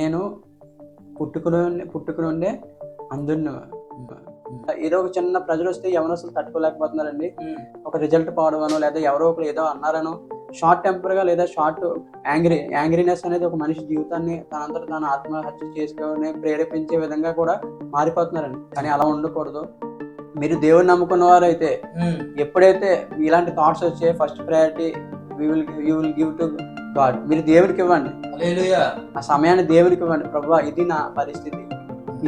నేను పుట్టుకుని పుట్టుకుని ఉండే అందరిని ఏదో ఒక చిన్న ప్రజలు వస్తే ఎవరు అసలు తట్టుకోలేకపోతున్నారండి. ఒక రిజల్ట్ పోవడమనో లేదా ఎవరో ఒకరు ఏదో అన్నారనో షార్ట్ టెంపర్గా లేదా షార్ట్ యాంగ్రీ యాంగ్రీనెస్ అనేది ఒక మనిషి జీవితాన్ని తనంతట తాను ఆత్మహత్య చేసుకుని ప్రేరేపించే విధంగా కూడా మారిపోతున్నారండి. కానీ అలా ఉండకూడదు. మీరు దేవుని నమ్ముకున్న వారు అయితే ఎప్పుడైతే ఇలాంటి థాట్స్ వచ్చే first priority will you will give to God మీరు దేవునికి ఇవ్వండి. ఆ సమయాన్ని దేవునికి ఇవ్వండి ప్రభు ఇది నా పరిస్థితి.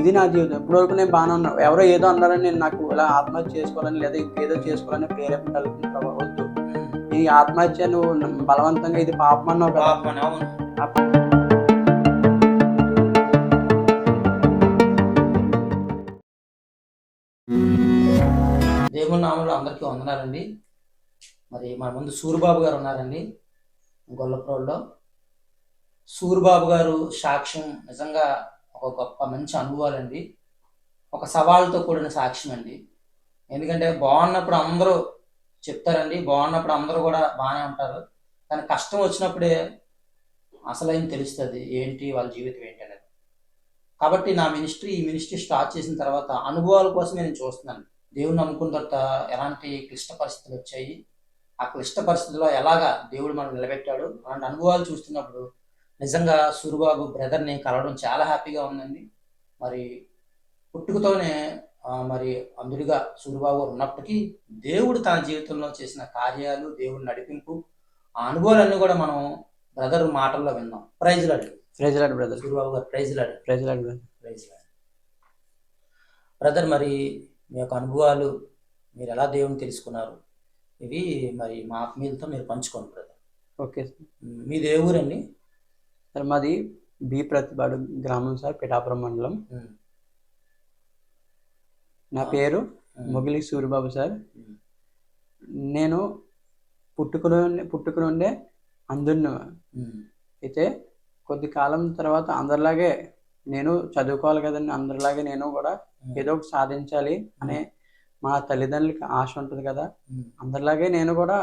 ఇది నా జీవితం. ఇప్పటివరకు నేను బాగానే ఉన్నాను. ఎవరో ఏదో అన్నారని నేను నాకు ఇలా ఆత్మహత్య చేసుకోవాలని లేదా ఇంకేదో చేసుకోవాలని ప్రేరేపణ కలుగుతుంది ప్రభు వద్దు. ఈ ఆత్మహత్య నువ్వు బలవంతంగా ఇది పాపం అన్నావు దేవుని నామంలో అందరికీ వందనాలండి. మరి మన ముందు సూరిబాబు గారు ఉన్నారండి. గొల్లప్రోల్లో సూరిబాబు గారు సాక్ష్యం నిజంగా ఒక గొప్ప మంచి అనుభవాలండి. ఒక సవాల్తో కూడిన సాక్ష్యం అండి ఎందుకంటే బాగున్నప్పుడు అందరూ చెప్తారండి. బాగున్నప్పుడు అందరూ కూడా బాగానే ఉంటారు. కానీ కష్టం వచ్చినప్పుడే అసలైన తెలుస్తుంది? ఏంటి? వాళ్ళ జీవితం ఏంటి అనేది. కాబట్టి నా మినిస్ట్రీ ఈ మినిస్ట్రీ స్టార్ట్ చేసిన తర్వాత అనుభవాల కోసం నేను చూస్తున్నాను. దేవుని నమ్ముకున్న తర్వాత ఎలాంటి క్లిష్ట పరిస్థితులు వచ్చాయి? ఆ క్లిష్ట పరిస్థితుల్లో ఎలాగా దేవుడు మనం నిలబెట్టాడు అలాంటి అనుభవాలు చూస్తున్నప్పుడు నిజంగా సూరిబాబు బ్రదర్ని కలవడం చాలా హ్యాపీగా ఉందండి. మరి పుట్టుకతోనే మరి అందుడిగా సూరిబాబు గారు ఉన్నప్పటికీ దేవుడు తన జీవితంలో చేసిన కార్యాలు దేవుడి నడిపింపు ఆ అనుభవాలన్నీ కూడా మనం బ్రదర్ మాటల్లో విన్నాం. Praise Lord praise Lord brother Suribabu గారు praise lord praise lord praise lord brother మరి మీ యొక్క అనుభవాలు మీరు ఎలా దేవుని తెలుసుకున్నారు? ఇవి మరి మా ఆత్మీయులతో మీరు పంచుకోండి బ్రదర్ ఓకే మీ దేవురండి సార్ మాది బి ప్రతిపాడు గ్రామం సార్ పిఠాపురం మండలం. నా పేరు మొగిలి సూరిబాబు సార్. నేను పుట్టుకుని పుట్టుకుని ఉండే అందున్న అయితే కొద్ది కాలం తర్వాత అందరిలాగే నేను చదువుకోవాలి కదండి అందరిలాగే నేను కూడా ఏదో ఒకటి సాధించాలి అనే మా తల్లిదండ్రులకి ఆశ ఉంటుంది కదా. అందరిలాగే నేను కూడా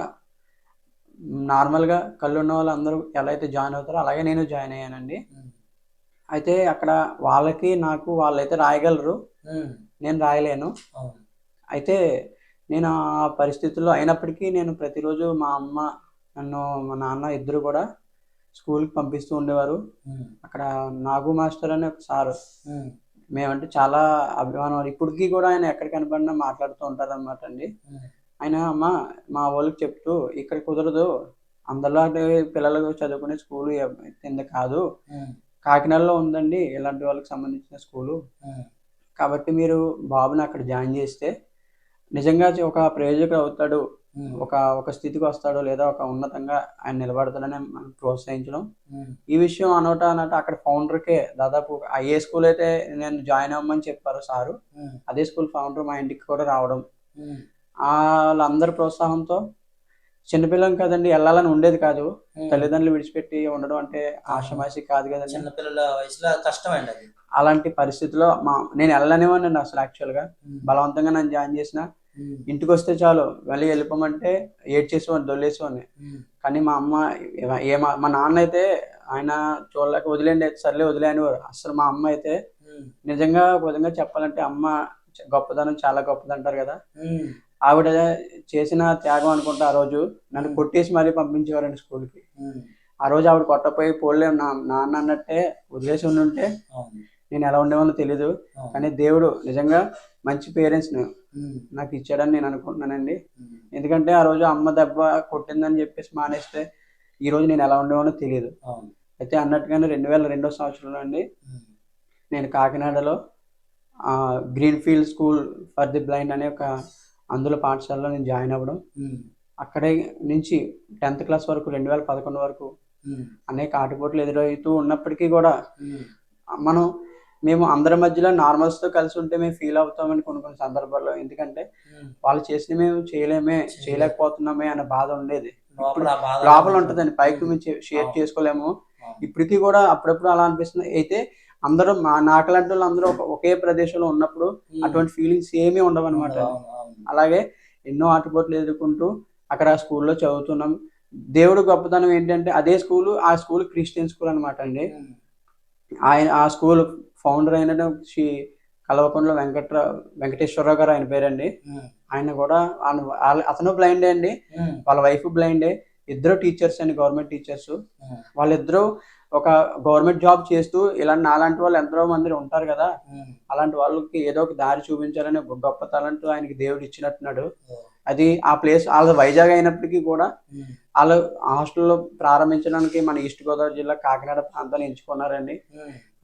నార్మల్గా కళ్ళు ఉన్న వాళ్ళు అందరూ ఎలా అయితే జాయిన్ అవుతారో అలాగే నేను జాయిన్ అయ్యానండి. అయితే అక్కడ వాళ్ళకి నాకు వాళ్ళైతే రాయగలరు. నేను రాయలేను. అయితే నేను ఆ పరిస్థితుల్లో అయినప్పటికీ నేను ప్రతిరోజు మా అమ్మ నన్ను మా నాన్న ఇద్దరు కూడా స్కూల్కి పంపిస్తూ ఉండేవారు. అక్కడ నాగు మాస్టర్ అనే ఒక సారు. మేమంటే చాలా అభిమానం ఇప్పటికీ కూడా ఆయన ఎక్కడ కనపడినా మాట్లాడుతూ ఉంటారు అనమాట అండి. ఆయన అమ్మ మా వాళ్ళకి చెప్తూ ఇక్కడ కుదరదు. అందరిలాంటి పిల్లలు చదువుకునే స్కూల్ కింద కాదు. కాకినాడలో ఉందండి. ఇలాంటి వాళ్ళకి సంబంధించిన స్కూలు. కాబట్టి మీరు బాబుని అక్కడ జాయిన్ చేస్తే నిజంగా ఒక ప్రయోజకుడు అవుతాడు ఒక ఒక స్థితికి వస్తాడు లేదా ఒక ఉన్నతంగా ఆయన నిలబడతాడని మనం ప్రోత్సహించడం. ఈ విషయం అనోట అన్నట్టు అక్కడ ఫౌండర్కే దాదాపు ఏ స్కూల్ అయితే నేను జాయిన్ అవ్వమని చెప్పారు సారు. అదే స్కూల్ ఫౌండర్ మా ఇంటికి కూడా రావడం. ఆ వాళ్ళందరి ప్రోత్సాహంతో చిన్నపిల్లం కదండి వెళ్ళాలని ఉండేది కాదు. తల్లిదండ్రులు విడిచిపెట్టి ఉండడం అంటే ఆశమాసి కాదు కదండి. చిన్నపిల్లల వయసులో కష్టమండి అది. అలాంటి పరిస్థితిలో మా నేను వెళ్ళనివ్వండి అసలు యాక్చువల్గా బలవంతంగా నన్ను జాయిన్ చేసిన ఇంటికి వస్తే చాలు మళ్ళీ వెళ్ళిపోమంటే ఏడ్చేసేవాడిని దొల్లేసేవాడిని. కానీ మా అమ్మ ఏ- మా నాన్న అయితే ఆయన చూడలేక వదిలేండి సర్లే వదిలేనివారు అసలు మా అమ్మ అయితే నిజంగా ఒక విధంగా చెప్పాలంటే అమ్మ గొప్పదనం చాలా గొప్పది అంటారు కదా ఆవిడ చేసిన త్యాగం అనుకుంటా ఆ రోజు. నన్ను కొట్టేసి మరీ పంపించేవారండి స్కూల్కి. ఆ రోజు ఆవిడ కొట్టపోయి పోలేం నా నాన్న అన్నట్టే వదిలేసి ఉండుంటే నేను ఎలా ఉండేవాళ్ళో తెలీదు. కానీ దేవుడు నిజంగా మంచి పేరెంట్స్ నాకు ఇచ్చాడని నేను అనుకుంటున్నానండి. ఎందుకంటే ఆ రోజు అమ్మ దెబ్బ కొట్టిందని చెప్పేసి మానేస్తే ఈ రోజు నేను ఎలా ఉండేవానో తెలియదు అయితే అన్నట్టుగానే రెండు వేల రెండో సంవత్సరంలో అండి నేను కాకినాడలో green field school for the blind అనే ఒక అందులో పాఠశాలలో నేను జాయిన్ అవ్వడం. అక్కడే నుంచి టెన్త్ క్లాస్ వరకు రెండు వేల పదకొండు వరకు అనేక ఆటపోట్లు ఎదురవుతూ ఉన్నప్పటికీ కూడా మనం మేము అందరి మధ్యలో నార్మల్స్తో కలిసి ఉంటే మేము ఫీల్ అవుతామని కొన్ని కొన్ని సందర్భాల్లో. ఎందుకంటే వాళ్ళు చేసిన మేము చేయలేమే చేయలేకపోతున్నామే అనే బాధ ఉండేది. లోపల ఆ ఉంటుందండి. పైకి మేము షేర్. చేసుకోలేము. ఇప్పటికీ కూడా అప్పుడప్పుడు అలా అనిపిస్తుంది. అయితే అందరూ మా నాకలాంటి వాళ్ళు అందరూ ఒక- ప్రదేశంలో ఉన్నప్పుడు. అటువంటి ఫీలింగ్స్ ఏమీ ఉండవు అనమాట అవును, అవును. అలాగే ఎన్నో ఆటపోట్లు ఎదుర్కొంటూ అక్కడ స్కూల్లో చదువుతున్నాం. దేవుడు గొప్పతనం ఏంటంటే అదే స్కూలు ఆ స్కూల్ క్రిస్టియన్ స్కూల్ అనమాట అండి. ఆయన ఆ స్కూల్ ఫౌండర్ అయిన శ్రీ కలవకొండలో వెంకట్ర వెంకటేశ్వరరావు గారు ఆయన పేరండి. ఆయన కూడా అతను బ్లైండే అండి. వాళ్ళ వైఫ్ బ్లైండే ఇద్దరు టీచర్స్ అండి గవర్నమెంట్ టీచర్స్ వాళ్ళిద్దరూ ఒక గవర్నమెంట్ జాబ్ చేస్తూ ఇలాంటి నాలాంటి వాళ్ళు ఎంతో మంది ఉంటారు కదా. అలాంటి వాళ్ళకి ఏదో ఒక దారి చూపించాలని ఒక గొప్ప తలంటూ ఆయనకి దేవుడు ఇచ్చినట్టున్నాడు. అది ఆ ప్లేస్ వాళ్ళ వైజాగ్ అయినప్పటికీ కూడా వాళ్ళు హాస్టల్లో ప్రారంభించడానికి మన ఈస్ట్ గోదావరి జిల్లా కాకినాడ ప్రాంతాన్ని ఎంచుకున్నారండి.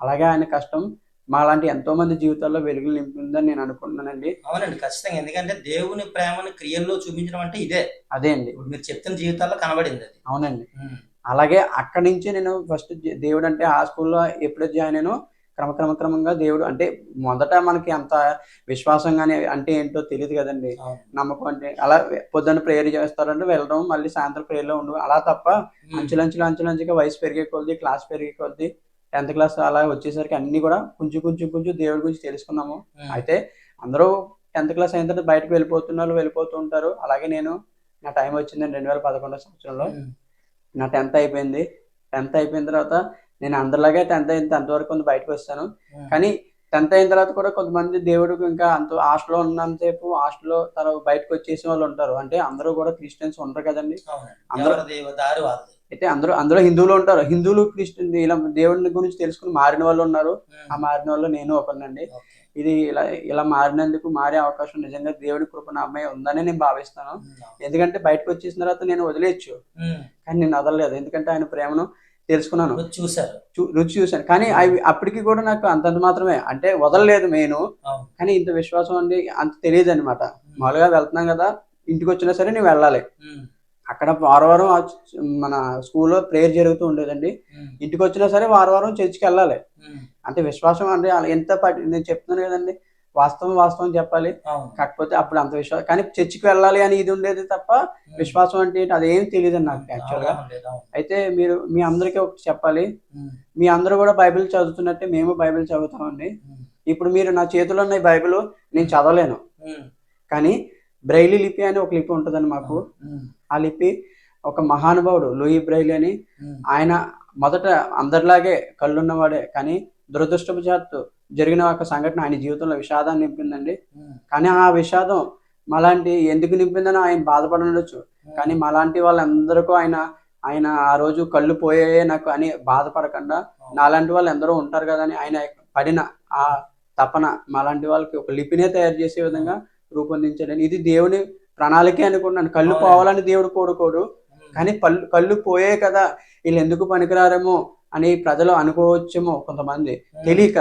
అలాగే ఆయన కష్టం మాలాంటి ఎంతో మంది జీవితాల్లో వెలుగులు నింపిందని నేను అనుకుంటున్నానండి. అవునండి ఖచ్చితంగా. ఎందుకంటే దేవుని ప్రేమను క్రియల్లో చూపించడం అంటే ఇదే. అదే అండి. ఇప్పుడు మీరు చెప్తున్న జీవితాల్లో కనబడింది అది. అవునండి. అలాగే అక్కడి నుంచి నేను ఫస్ట్ దేవుడు అంటే ఆ స్కూల్లో ఎప్పుడైతే జాయిన్ అయినో క్రమక్రమ క్రమంగా దేవుడు అంటే మొదట మనకి అంత విశ్వాసం కానీ అంటే ఏంటో తెలియదు కదండి. నమ్మకం అంటే అలా పొద్దున్న ప్రేయర్ చేస్తారంటే వెళ్ళడం మళ్ళీ సాయంత్రం ప్రేయర్లో ఉండడం. అలా తప్ప అంచులంచులు అంచులంచుగా వయసు పెరిగే కొద్ది క్లాస్ పెరిగే కొద్ది టెన్త్ క్లాస్ అలా వచ్చేసరికి అన్ని కూడా కొంచెం కొంచెం కొంచెం దేవుడి గురించి తెలుసుకున్నాము. అయితే అందరూ టెన్త్ క్లాస్ అయిన తర్వాత బయటకు వెళ్ళిపోతున్నారు వెళ్ళిపోతూ ఉంటారు. అలాగే నేను నా టైం వచ్చిందండి రెండు వేల పదకొండో సంవత్సరంలో. నా టెన్త్ అయిపోయింది. టెన్త్ అయిపోయిన తర్వాత నేను అందరిలాగే టెన్త్ అయిన టెన్త్ వరకు కొంత బయటకు వస్తాను. కానీ టెన్త్ అయిన తర్వాత కూడా కొంతమంది దేవుడికి ఇంకా అంత హాస్టల్లో ఉన్నంతసేపు హాస్టల్లో తర్వాత బయటకు వచ్చేసిన వాళ్ళు ఉంటారు. అంటే అందరూ కూడా క్రిస్టియన్స్ ఉంటారు కదండి. అందరూ- ఎవరిది దారి వాళ్ళది అయితే అందరూ అందులో హిందువులు ఉంటారు. హిందువులు క్రిస్టియన్ ఇలా గురించి తెలుసుకుని మారిన వాళ్ళు ఉన్నారు. ఆ. మారిన వాళ్ళు నేను ఒకనండి ఓకే. ఇది ఇలా ఇలా మారినందుకు మారే అవకాశం నిజంగా దేవుడి కృప నా అమ్మాయి ఉందని నేను భావిస్తాను. ఎందుకంటే బయటకు వచ్చేసిన తర్వాత నేను వదిలేయచ్చు. కానీ నేను వదలలేదు. ఎందుకంటే ఆయన ప్రేమను తెలుసుకున్నాను. రుచి చూశారు. చూ- రుచి చూశాను. కానీ అవి అప్పటికి కూడా నాకు అంతంత మాత్రమే. అంటే వదలలేదు నేను. కానీ ఇంత విశ్వాసం అండి అంత తెలియదు అనమాట మామూలుగా వెళ్తున్నాం కదా ఇంటికి వచ్చినా సరే నేను వెళ్ళాలి. అక్కడ వారం వారం ఆ చ- మన స్కూల్లో ప్రేయర్ జరుగుతూ ఉండేదండి. ఇంటికి వచ్చినా సరే వారం వారం చర్చికి వెళ్ళాలి. అంటే విశ్వాసం అంటే ఎంత నేను చెప్తున్నాను కదండి వాస్తవం వాస్తవం చెప్పాలి. కాకపోతే అప్పుడు అంత విశ్వాసం కానీ చర్చికి వెళ్ళాలి అని ఇది ఉండేది తప్ప విశ్వాసం అంటే అదేం తెలియదు నాకు యాక్చువల్గా. అయితే మీరు మీ అందరికీ ఒకటి చెప్పాలి. మీ అందరూ కూడా బైబిల్ చదువుతున్నట్టే మేము బైబిల్ చదువుతామండి. ఇప్పుడు మీరు నా చేతిలో ఉన్న ఈ బైబిల్ నేను చదవలేను. కానీ బ్రైలీ లిపి అని ఒక లిపి ఉంటుందండి మాకు. ఆ లిపి ఒక మహానుభావుడు లూయి బ్రైలీ అని. ఆయన మొదట అందరిలాగే కళ్ళున్నవాడే కానీ దురదృష్టవశాత్తు జరిగిన ఒక సంఘటన ఆయన జీవితంలో విషాదాన్ని నింపిందండి. కానీ ఆ విషాదం మాలాంటి ఎందుకు నింపిందని ఆయన బాధపడవచ్చు కానీ మాలాంటి వాళ్ళందరికీ ఆయన ఆయన ఆ రోజు కళ్ళు పోయాయే నాకు అని బాధపడకుండా నాలాంటి వాళ్ళు ఎందరో ఉంటారు కదా అని ఆయన పడిన ఆ తపన మాలాంటి వాళ్ళకి ఒక లిపినే తయారు చేసే విధంగా రూపొందించాడని ఇది దేవుని ప్రణాళికే అనుకున్నాను కళ్ళు. పోవాలని దేవుడు కోరుకోడు. కానీ పళ్ళు కళ్ళు పోయే కదా. వీళ్ళు ఎందుకు పనికిరారేమో అని ప్రజలు అనుకోవచ్చేమో కొంతమంది. తెలియక.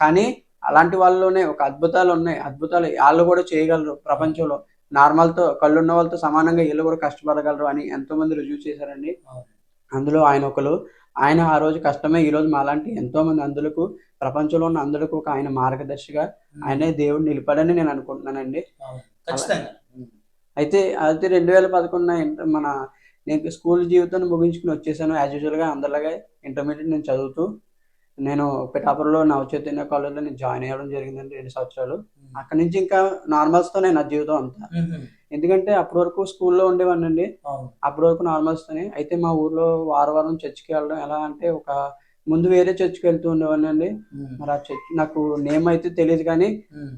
కానీ అలాంటి వాళ్ళలోనే ఒక అద్భుతాలు ఉన్నాయి. అద్భుతాలు వాళ్ళు కూడా చేయగలరు ప్రపంచంలో. నార్మల్తో కళ్ళున్న వాళ్ళతో సమానంగా వీళ్ళు కూడా కష్టపడగలరు అని ఎంతో మంది రుజువు చేశారండి. అందులో ఆయన ఒకరు ఆయన ఆ రోజు కష్టమే ఈ రోజు మాలాంటి ఎంతో మంది అందులకు ప్రపంచంలో ఉన్న అందులకు ఒక ఆయన మార్గదర్శిగా ఆయనే దేవుడు నిలిపాడని నేను అనుకుంటున్నానండి. ఖచ్చితంగా. అయితే అయితే రెండు వేల పదకొండున ఇంట- మన నేను స్కూల్ జీవితాన్ని ముగించుకుని వచ్చేసాను యాజ్ యూజువల్గా అందరిలాగే ఇంటర్మీడియట్ నేను చదువుతూ నేను పిఠాపురంలో నవచైతన్య కాలేజ్లో నేను జాయిన్ అయ్యడం జరిగిందండి రెండు సంవత్సరాలు. అక్కడి నుంచి ఇంకా నార్మల్స్తోనే నా జీవితం అంతా. ఎందుకంటే అప్పటి వరకు స్కూల్లో ఉండేవాడిని అండి. అప్పటి వరకు నార్మల్స్తోనే అయితే మా ఊర్లో వారం వారం చర్చికి వెళ్ళడం ఎలా అంటే ఒక ముందు వేరే చర్చికి వెళ్తూ ఉండేవాడిని అండి. మరి ఆ చర్చ్ నాకు నేమ్ అయితే తెలియదు కానీ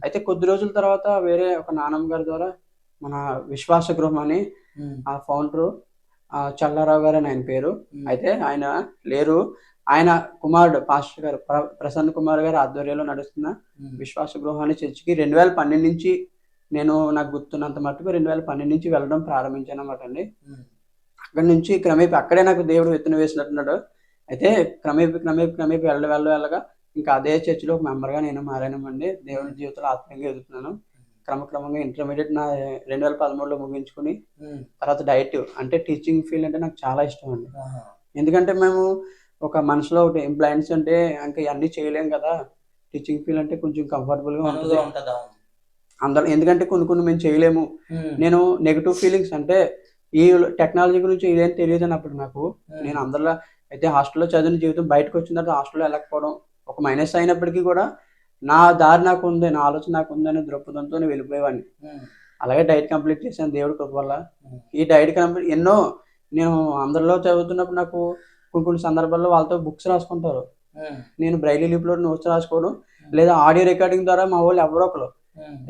అయితే కొద్ది రోజుల తర్వాత వేరే ఒక నానమ్మ గారి ద్వారా మన విశ్వాస గృహం అని ఆ ఫౌండరు చల్లారావు గారు అని ఆయన పేరు. అయితే ఆయన లేరు. ఆయన కుమారుడు పాస్టర్ గారు ప్ర- ప్రసన్న కుమార్ గారు ఆధ్వర్యంలో నడుస్తున్న విశ్వాస గృహాన్ని చర్చికి రెండు వేల పన్నెండు నుంచి నేను నాకు గుర్తున్నంత మట్టుకు రెండు వేల పన్నెండు నుంచి వెళ్ళడం ప్రారంభించాను అనమాట అండి అక్కడి నుంచి క్రమేపీ అక్కడే నాకు దేవుడు విత్తనం వేసినట్టున్నాడు. అయితే క్రమేపీ క్రమేపీ క్రమేపీ వెళ్ళ వెళ్ళ వెళ్ళగా ఇంకా అదే చర్చిలో ఒక మెంబర్గా నేను మారానండి దేవుని జీవితంలో ఆత్మీయంగా ఎదుగుతున్నాను. క్రమక్రమంగా ఇంటర్మీడియట్ నా రెండు వేల పదమూడులో ముగించుకుని తర్వాత డైట్ అంటే టీచింగ్ ఫీల్డ్ అంటే నాకు చాలా ఇష్టం అండి. ఎందుకంటే మేము ఒక మనసులో ఒకటి బ్లైండ్స్ అంటే ఇంకా ఇవన్నీ చేయలేం కదా. టీచింగ్ ఫీల్డ్ అంటే కొంచెం కంఫర్టబుల్గా ఉంటుంది. అందరూ ఎందుకంటే కొన్ని కొన్ని మేము చేయలేము. నేను నెగిటివ్ ఫీలింగ్స్ అంటే ఈ టెక్నాలజీ గురించి ఇదేం తెలియదు అన్నప్పుడు నాకు. నేను అందరిలో అయితే హాస్టల్లో చదివిన జీవితం బయటకు వచ్చిన తర్వాత హాస్టల్లో వెళ్ళకపోవడం ఒక మైనస్ అయినప్పటికీ కూడా నా దారి నాకు ఉంది నా ఆలోచన నాకు ఉంది అనే దృక్పథంతో వెళ్ళిపోయేవాడిని. అలాగే డైట్ కంప్లీట్ చేశాను దేవుడి కృప వల్ల. ఈ డైట్ కంప్లీట్ ఎన్నో నేను అందరిలో చదువుతున్నప్పుడు నాకు కొన్ని కొన్ని సందర్భాల్లో వాళ్ళతో బుక్స్ రాసుకుంటారు. నేను బ్రైలీ లిపిలో నోట్స్ రాసుకోవడం లేదా ఆడియో రికార్డింగ్ ద్వారా మా వాళ్ళు ఎవరో ఒకరు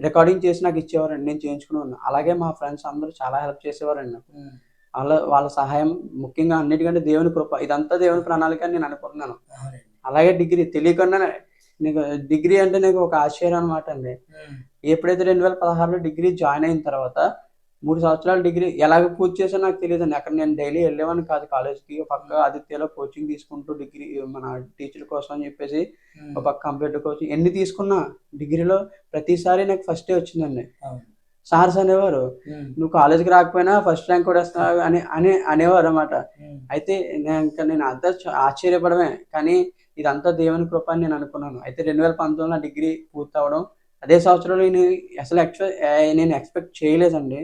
రికార్డింగ్ చేసి నాకు ఇచ్చేవారండి నేను చేయించుకున్నాను అలాగే మా ఫ్రెండ్స్ అందరూ చాలా హెల్ప్ చేసేవారండి. నాకు వాళ్ళ వాళ్ళ సహాయం ముఖ్యంగా అన్నిటికంటే దేవుని కృప. ఇదంతా దేవుని ప్రణాళిక అని నేను అనుకుంటున్నాను. అలాగే డిగ్రీ తెలియకుండానే నీకు డిగ్రీ అంటే నీకు ఒక ఆశ్చర్యం అనమాట అండి. ఎప్పుడైతే రెండు వేల పదహారులో డిగ్రీ జాయిన్ అయిన తర్వాత మూడు సంవత్సరాల డిగ్రీ ఎలాగ పూర్తి చేసో నాకు తెలియదండి. అక్కడ నేను డైలీ వెళ్ళేవాడిని కాదు కాలేజ్కి. ఒక పక్క ఆదిత్యలో కోచింగ్ తీసుకుంటూ డిగ్రీ మన టీచర్ కోసం అని చెప్పేసి ఒక పక్క కంప్యూటర్ కోచింగ్ ఎన్ని తీసుకున్నా డిగ్రీలో ప్రతిసారి నాకు ఫస్టే వచ్చిందండి. అవును. సార్స్ అనేవారు. నువ్వు కాలేజ్కి రాకపోయినా ఫస్ట్ ర్యాంక్ కూడా వస్తున్నావు అని అని అనేవారు అనమాట అయితే నేను ఇంకా నేను అంతా ఆశ్చర్యపడమే. కానీ ఇదంతా దేవుని కృప అని నేను అనుకున్నాను. అయితే రెండు వేల పంతొమ్మిదిలో డిగ్రీ పూర్తి అవడం అదే సంవత్సరంలో నేను అసలు నేను ఎక్స్పెక్ట్ చేయలేదండి.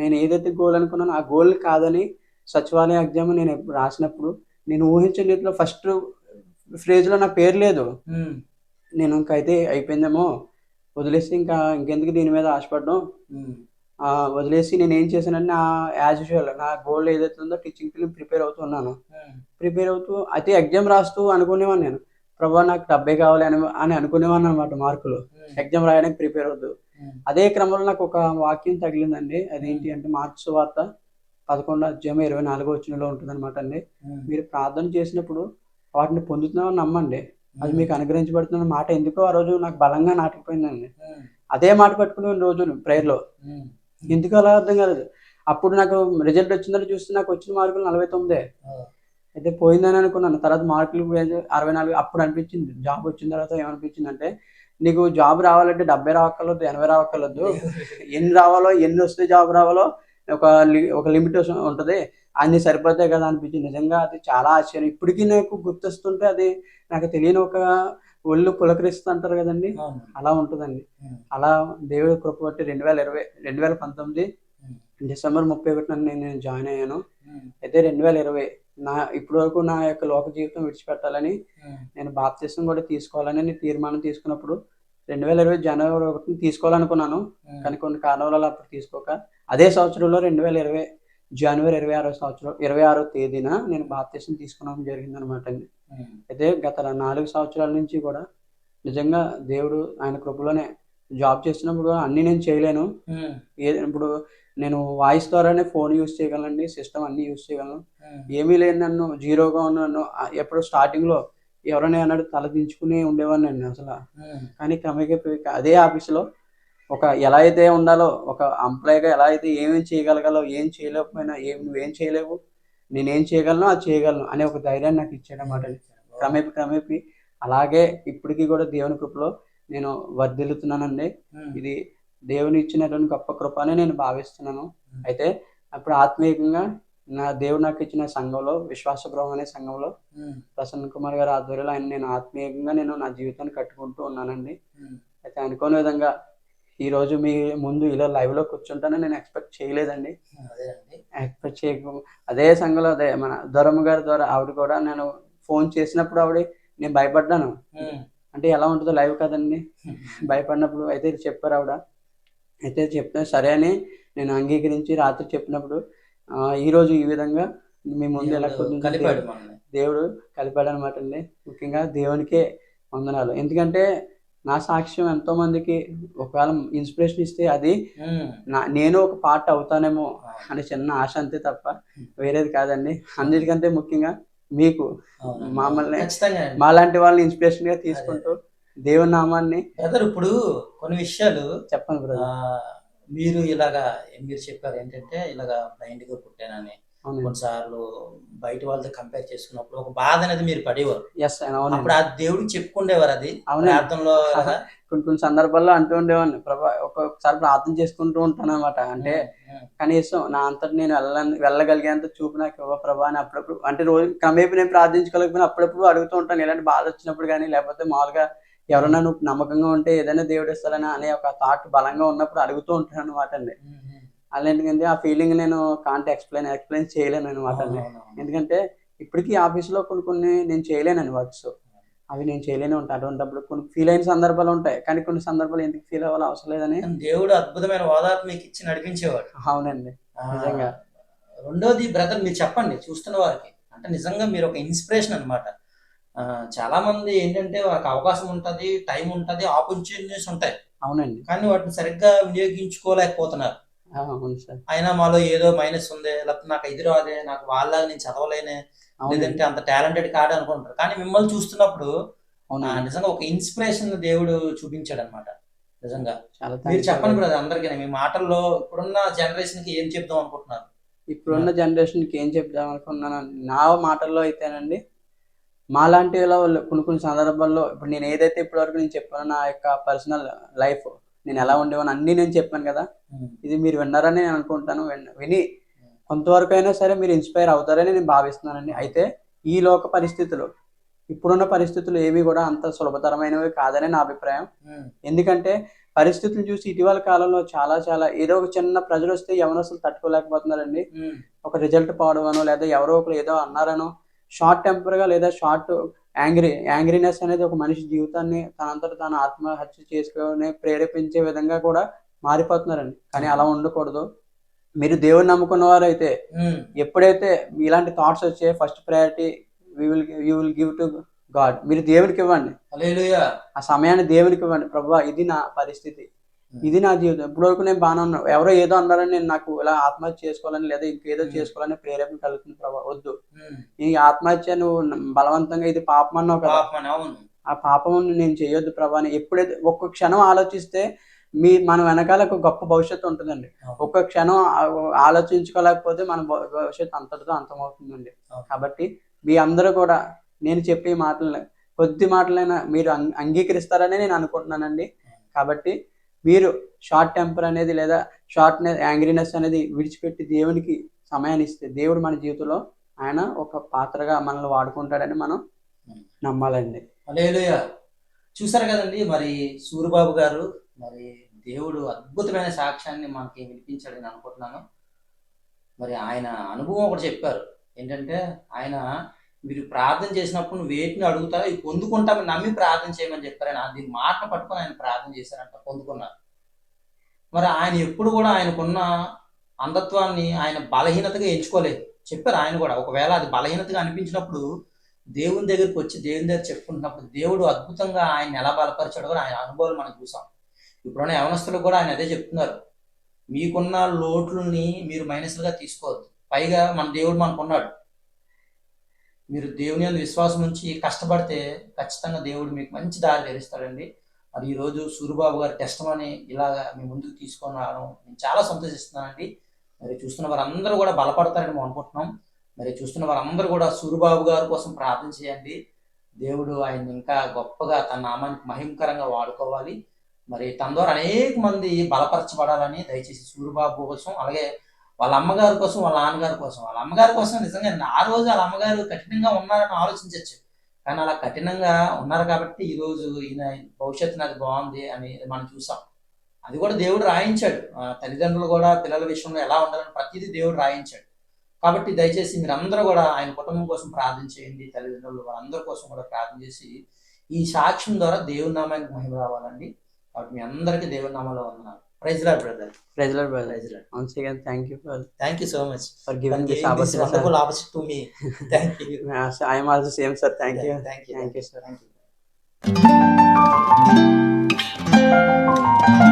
నేను ఏదైతే గోల్ అనుకున్నానో ఆ గోల్ కాదని సచివాలయ ఎగ్జామ్ నేను రాసినప్పుడు నేను ఊహించిన రీతిలో ఫస్ట్ ఫ్రేజ్లో నా పేరు లేదు. నేను ఇంకా అయితే అయిపోయిందేమో వదిలేసి ఇంకా ఇంకెందుకు దీని మీద ఆశపడడం? వదిలేసి నేను ఏం చేశానంటే నా యాజ్ యూజువల్ నా గోల్ ఏదైతే ఉందో టీచింగ్ ఫీల్డ్ ప్రిపేర్ అవుతున్నాను ప్రిపేర్ అవుతూ అయితే ఎగ్జామ్ రాస్తూ అనుకునేవాడిని నేను. ప్రభా నాకు డెబ్బై కావాలి అని అని అనుకునేవాడిని అనమాట మార్కులు. ఎగ్జామ్ రాయడానికి ప్రిపేర్ అవుతూ. అదే క్రమంలో నాకు ఒక వాక్యం తగిలిందండి. అదేంటి అంటే మార్క్స్ వార్త పదకొండు అధ్యాయం ఇరవై నాలుగో వచ్చినలో ఉంటుంది అనమాట అండి మీరు ప్రార్థన చేసినప్పుడు వాటిని పొందుతున్నామని నమ్మండి. అది మీకు అనుగ్రహించబడుతున్న మాట. ఎందుకో ఆ రోజు నాకు బలంగా నాటుకుపోయిందండి. అదే మాట పట్టుకునే రోజు ప్రేయర్లో ఎందుకు అలా అర్థం కాలేదు. అప్పుడు నాకు రిజల్ట్ వచ్చిందని చూస్తే నాకు వచ్చిన మార్కులు నలభై తొమ్మిదే. అయితే పోయిందని అనుకున్నాను. తర్వాత మార్కులు అరవై నాలుగు అప్పుడు అనిపించింది. జాబ్ వచ్చిన తర్వాత ఏమనిపించింది అంటే నీకు జాబ్ రావాలంటే డెబ్బై రావక్కర్లేదు ఎనభై రావక్కర్లేదు. ఎన్ని రావాలో ఎన్ని వస్తే జాబ్ రావాలో ఒక ఒక లిమిట్ ఉంటుంది. అన్ని సరిపోతాయి కదా అనిపించింది. నిజంగా అది చాలా ఆశ్చర్యం. ఇప్పటికీ నాకు గుర్తొస్తుంటే అది నాకు తెలియని ఒక ఒళ్ళు పులకరిస్తూ అంటారు కదండి. అలా ఉంటుందండి. అలా దేవుడి కృప బట్టి రెండు వేల ఇరవై రెండు వేల పంతొమ్మిది డిసెంబర్ ముప్పై ఒకటిన నేను జాయిన్ అయ్యాను. అయితే రెండు వేల ఇరవై నా ఇప్పటి వరకు నా యొక్క లోక జీవితం విడిచిపెట్టాలని ఉమ్, నేను బాప్తిసం కూడా తీసుకోవాలని నేను తీర్మానం తీసుకున్నప్పుడు రెండు వేల ఇరవై జనవరి ఒకటిని తీసుకోవాలనుకున్నాను. ఉమ్, కానీ కొన్ని కారణాల వల్ల అప్పుడు తీసుకోక అదే సంవత్సరంలో రెండు వేల ఇరవై జనవరి ఇరవై ఆరో సంవత్సరం ఇరవై ఆరో తేదీన నేను బాప్తిసం తీసుకోవడం జరిగింది అనమాట అండి. ఉమ్, అయితే గత నాలుగు సంవత్సరాల నుంచి కూడా నిజంగా దేవుడు ఆయన కృపలోనే జాబ్ చేస్తున్నప్పుడు అన్నీ నేను చేయలేను. ఇప్పుడు నేను వాయిస్ ద్వారానే ఫోన్ యూస్ చేయగలనండి సిస్టమ్ అన్ని యూస్ చేయగలను. ఏమీ లేని నన్ను జీరోగా ఉన్న నన్ను ఎప్పుడు స్టార్టింగ్లో ఎవరైనా అన్నాడు తల దించుకుని ఉండేవాడిని అండి అసలు కానీ క్రమేపీ అదే ఆఫీస్లో ఒక ఎలా అయితే ఉండాలో ఒక ఎంప్లాయీగా ఎలా అయితే ఏమేం చేయగలగాలో ఏం చేయలేకపోయినా ఏం నువ్వేం చేయలేవు నేనేం చేయగలను అది చేయగలను అనే ఒక ధైర్యాన్ని నాకు ఇచ్చాడన్నమాట క్రమేపీ క్రమేపీ అలాగే ఇప్పటికీ కూడా దేవుని కృపలో నేను వర్ధిల్లుతున్నానండి. ఉమ్, ఇది దేవుని ఇచ్చినటువంటి గొప్ప కృప అని నేను భావిస్తున్నాను. అయితే అప్పుడు ఆత్మీయంగా నా దేవుడు నాకు ఇచ్చిన సంఘంలో విశ్వాస గృహం అనే సంఘంలో ప్రసన్న కుమార్ గారి ఆధ్వర్యంలో ఆయన నేను ఆత్మీయంగా నేను నా జీవితాన్ని కట్టుకుంటూ ఉన్నానండి. అయితే అనుకోని విధంగా ఈ రోజు మీ ముందు ఇలా live లో కూర్చుంటానని నేను ఎక్స్పెక్ట్ చేయలేదండి. ఎక్స్పెక్ట్ చేయక అదే సంఘంలో అదే మన దొరమ్మ గారి ద్వారా ఆవిడ కూడా నేను ఫోన్ చేసినప్పుడు ఆవిడ నేను భయపడ్డాను. అంటే ఎలా ఉంటుందో లైవ్ కదండి. భయపడినప్పుడు అయితే చెప్పారు ఆవిడ. అయితే చెప్తే సరే అని నేను అంగీకరించి రాత్రి చెప్పినప్పుడు ఆ, ఈ రోజు ఈ విధంగా మీ ముందు ఎలా కలిపాడు దేవుడు కలిపాడు అనమాట అండి. ముఖ్యంగా దేవునికే వందనాలు. ఎందుకంటే నా సాక్ష్యం ఎంతో మందికి ఒకవేళ ఇన్స్పిరేషన్ ఇస్తే అది నేను ఒక పార్ట్ అవుతానేమో అనే చిన్న ఆశ అంతే తప్ప వేరేది కాదండి. అన్నిటికంటే ముఖ్యంగా మీకు. మమ్మల్ని. మాలాంటి వాళ్ళని ఇన్స్పిరేషన్గా తీసుకుంటూ దేవుని నామాన్ని బ్రదర్ ఇప్పుడు కొన్ని విషయాలు చెప్పండి బ్రదర్. మీరు ఇలాగా మీరు చెప్పారు ఏంటంటే ఇలాగా బ్లైండ్గా పుట్టానని కొన్నిసార్లు బయట వాళ్ళతో కంపేర్ చేసుకున్నప్పుడు ఒక బాధ అనేది మీరు పడేవారు. అప్పుడు ఆ దేవుడికి చెప్పుకుండేవారు అది. ప్రార్థనలో ఇలాగా? కొన్ని కొన్ని సందర్భాల్లో అంటూ ఉండేవాడిని. ప్రభా ఒక్కొక్కసారి ప్రార్థన చేసుకుంటూ ఉంటాను అనమాట అంటే కనీసం నా అంతటి నేను వెళ్ళ వెళ్ళగలిగేంత చూపు నాకు ఇవ్వ ప్రభా అని అప్పుడప్పుడు అంటే రోజు క్రమేపీ నేను ప్రార్థించుకోలేకపోయినా అప్పుడప్పుడు అడుగుతూ ఉంటాను. ఇలాంటి బాధ వచ్చినప్పుడు కానీ లేకపోతే మామూలుగా ఎవరైనా నువ్వు నమ్మకంగా ఉంటే ఏదైనా దేవుడు ఇస్తారని అనే ఒక థాట్ బలంగా ఉన్నప్పుడు అడుగుతూ ఉంటాను అనమాట అండి. అలాంటిది ఆ ఫీలింగ్ నేను కాంట్ ఎక్స్ప్లెయిన్ ఎక్స్ప్లెయిన్ చేయలేను అనమాట అండి. ఎందుకంటే ఇప్పటికీ ఆఫీస్లో కొన్ని కొన్ని నేను చేయలేనండి వర్క్స్ అవి నేను చేయలేనే ఉంటాను అటువంటిప్పుడు కొన్ని ఫీల్ అయిన సందర్భాలు ఉంటాయి. కానీ కొన్ని సందర్భాలు ఎందుకు ఫీల్ అవ్వాలో అవసరం లేదని దేవుడు అద్భుతమైన ఓదార్పు మీకు ఇచ్చి నడిపించేవాడు. అవునండి. నిజంగా. రెండోది బ్రదర్ మీరు చెప్పండి చూస్తున్న వారికి. అంటే నిజంగా మీరు ఒక ఇన్స్పిరేషన్ అనమాట చాలా మంది ఏంటంటే వాళ్ళకి అవకాశం ఉంటది టైం ఉంటది ఆపర్చునిటీస్ ఉంటాయి. అవునండి. కానీ వాటిని సరిగ్గా వినియోగించుకోలేకపోతున్నారు. అవును సార్. అయినా మాలో ఏదో మైనస్ ఉంది లేకపోతే నాకు ఇది రాదే నాకు వాళ్ళలాగా నేను చదవలేనే లేదంటే అంత టాలెంటెడ్ కాదు అనుకుంటారు. కానీ మిమ్మల్ని చూస్తున్నప్పుడు నిజంగా ఒక ఇన్స్పిరేషన్ దేవుడు చూపించాడు అనమాట నిజంగా. చాలా మీరు చెప్పండి. బ్రదర్ అందరికీ మీ మాటల్లో ఇప్పుడున్న జనరేషన్కి ఏం చెప్దాం అనుకుంటున్నారు? ఇప్పుడున్న జనరేషన్కి ఏం చెప్దాం అనుకున్నాను నా మాటల్లో అయితేనండి మాలాంటి వాళ్ళు కొన్ని కొన్ని సందర్భాల్లో ఇప్పుడు నేను ఏదైతే ఇప్పటివరకు నేను చెప్పానో నా యొక్క పర్సనల్ లైఫ్ నేను ఎలా ఉండేవాను అన్నీ నేను చెప్పాను కదా. ఇది మీరు విన్నారని నేను అనుకుంటాను. విని కొంతవరకు అయినా సరే మీరు ఇన్స్పైర్ అవుతారని నేను భావిస్తున్నానండి. అయితే ఈ లోక పరిస్థితులు ఇప్పుడున్న పరిస్థితులు ఏవి కూడా అంత సులభతరమైనవి కాదని నా అభిప్రాయం. ఎందుకంటే పరిస్థితులు చూసి ఇటీవల కాలంలో చాలా చాలా ఏదో ఒక చిన్న ప్రజలు వస్తే ఎవరసలు తట్టుకోలేకపోతున్నారండి. ఉమ్, ఒక రిజల్ట్ పోవడమనో లేదా ఎవరో ఒకరు ఏదో అన్నారనో షార్ట్ టెంపర్గా లేదా షార్ట్ యాంగ్రీ యాంగ్రీనెస్ అనేది ఒక మనిషి జీవితాన్ని తనంతట తాను ఆత్మహత్య చేసుకునే ప్రేరేపించే విధంగా కూడా మారిపోతున్నారండి. కానీ అలా ఉండకూడదు. మీరు దేవుని నమ్ముకున్న వారైతే ఎప్పుడైతే ఇలాంటి థాట్స్ వచ్చే first priority we will you will give to God మీరు దేవునికి ఇవ్వండి. ఆ సమయాన్ని దేవునికి ఇవ్వండి. ప్రభా ఇది నా పరిస్థితి. ఇది నా జీవితం. ఇప్పటివరకు నేను బాగానే ఉన్నాను ఎవరో ఏదో అన్నారని నేను నాకు ఇలా ఆత్మహత్య చేసుకోవాలని లేదా ఇంకేదో Hmm. చేసుకోవాలని ప్రేరేపణ కలుగుతుంది ప్రభా. వద్దు. ఉమ్, ఈ ఆత్మహత్య నువ్వు బలవంతంగా ఇది పాపం అన్నావు కదా. ఆ పాపం నేను చేయొద్దు ప్రభా అని ఎప్పుడైతే ఒక్క క్షణం ఆలోచిస్తే మీ మన వెనకాల ఒక గొప్ప భవిష్యత్తు ఉంటుందండి. ఒక్క క్షణం ఆలోచించుకోలేకపోతే మన భవిష్యత్తు అంతటితో అంతమవుతుందండి. కాబట్టి మీ అందరూ కూడా నేను చెప్పే మాటలు కొద్ది మాటలైనా మీరు అంగ- అంగీకరిస్తారని నేను అనుకుంటున్నానండి. కాబట్టి మీరు షార్ట్ టెంపర్ అనేది లేదా షార్ట్ యాంగ్రీనెస్ అనేది విడిచిపెట్టి దేవునికి సమయాన్ని ఇస్తే దేవుడు మన జీవితంలో ఆయన ఒక పాత్రగా మనల్ని వాడుకుంటాడని మనం Hmm. నమ్మాలండి. చూసారు కదండి మరి సూరిబాబు గారు మరి దేవుడు అద్భుతమైన సాక్ష్యాన్ని మనకి వినిపించాడని అనుకుంటున్నాను మరి ఆయన అనుభవం ఒకటి చెప్పారు ఏంటంటే ఆయన మీరు ప్రార్థన చేసినప్పుడు వేటిని అడుగుతారో ఇది పొందుకుంటామని నమ్మి ప్రార్థన చేయమని చెప్పారు. ఆయన దీని మాటను పట్టుకొని ఆయన ప్రార్థన చేశారంట పొందుకున్నారు. మరి ఆయన ఎప్పుడు కూడా ఆయనకున్న అంధత్వాన్ని ఆయన బలహీనతగా ఎంచుకోలేదు. చెప్పారు ఆయన కూడా. ఒకవేళ అది బలహీనతగా అనిపించినప్పుడు దేవుని దగ్గరికి వచ్చి దేవుని దగ్గర చెప్పుకుంటున్నప్పుడు దేవుడు అద్భుతంగా ఆయన ఎలా బలపరిచాడో కూడా ఆయన అనుభవాలు మనం చూసాం. ఇప్పుడున్న యవనస్తులు కూడా ఆయన అదే చెప్తున్నారు. మీకున్న లోట్లని మీరు మైనస్లుగా తీసుకోవద్దు. పైగా మన దేవుడు మనకున్నాడు. మీరు దేవుని అందు విశ్వాసం నుంచి కష్టపడితే ఖచ్చితంగా దేవుడు మీకు మంచి దారి తెరుస్తాడండి. మరి ఈరోజు సూరిబాబు గారి టెస్టమని ఇలాగ ఇలాగా మీ ముందుకు తీసుకొని రావడం నేను చాలా సంతోషిస్తున్నానండి. మరి చూస్తున్న వారందరూ కూడా బలపడతారని మేము అనుకుంటున్నాం. మరి చూస్తున్న వారందరూ కూడా సూరిబాబు గారి కోసం ప్రార్థన చేయండి. దేవుడు ఆయన ఇంకా గొప్పగా తన నామానికి మహిమకరంగా వాడుకోవాలి. మరి తన ద్వారా అనేక మంది బలపరచబడాలని దయచేసి సూరిబాబు కోసం అలాగే వాళ్ళ అమ్మగారి కోసం వాళ్ళ నాన్నగారి కోసం. వాళ్ళ అమ్మగారి కోసం నిజంగా ఆ రోజు వాళ్ళ అమ్మగారు కఠినంగా ఉన్నారని ఆలోచించవచ్చు కానీ అలా కఠినంగా ఉన్నారు కాబట్టి ఈ రోజు ఈయన భవిష్యత్తు నాది బాగుంది అని మనం చూసాం. అది కూడా దేవుడు రాయించాడు. ఆ, తల్లిదండ్రులు కూడా పిల్లల విషయంలో ఎలా ఉండాలని ప్రతిదీ దేవుడు రాయించాడు. కాబట్టి దయచేసి మీరందరూ కూడా ఆయన కుటుంబం కోసం ప్రార్థన చేయండి. తల్లిదండ్రులు వాళ్ళందరి కోసం కూడా ప్రార్థన చేసి ఈ సాక్ష్యం ద్వారా దేవునామానికి మహిమ రావాలండి. కాబట్టి మీ అందరికీ దేవుని నామంలో వందనాలు praise lord brother ప్రెజలర్ brother praise lord once again thank you for thank you so much for giving this wonderful opportunity opportunity to me thank you I am also same sir. Thank you. Thank you thank you sir. Thank you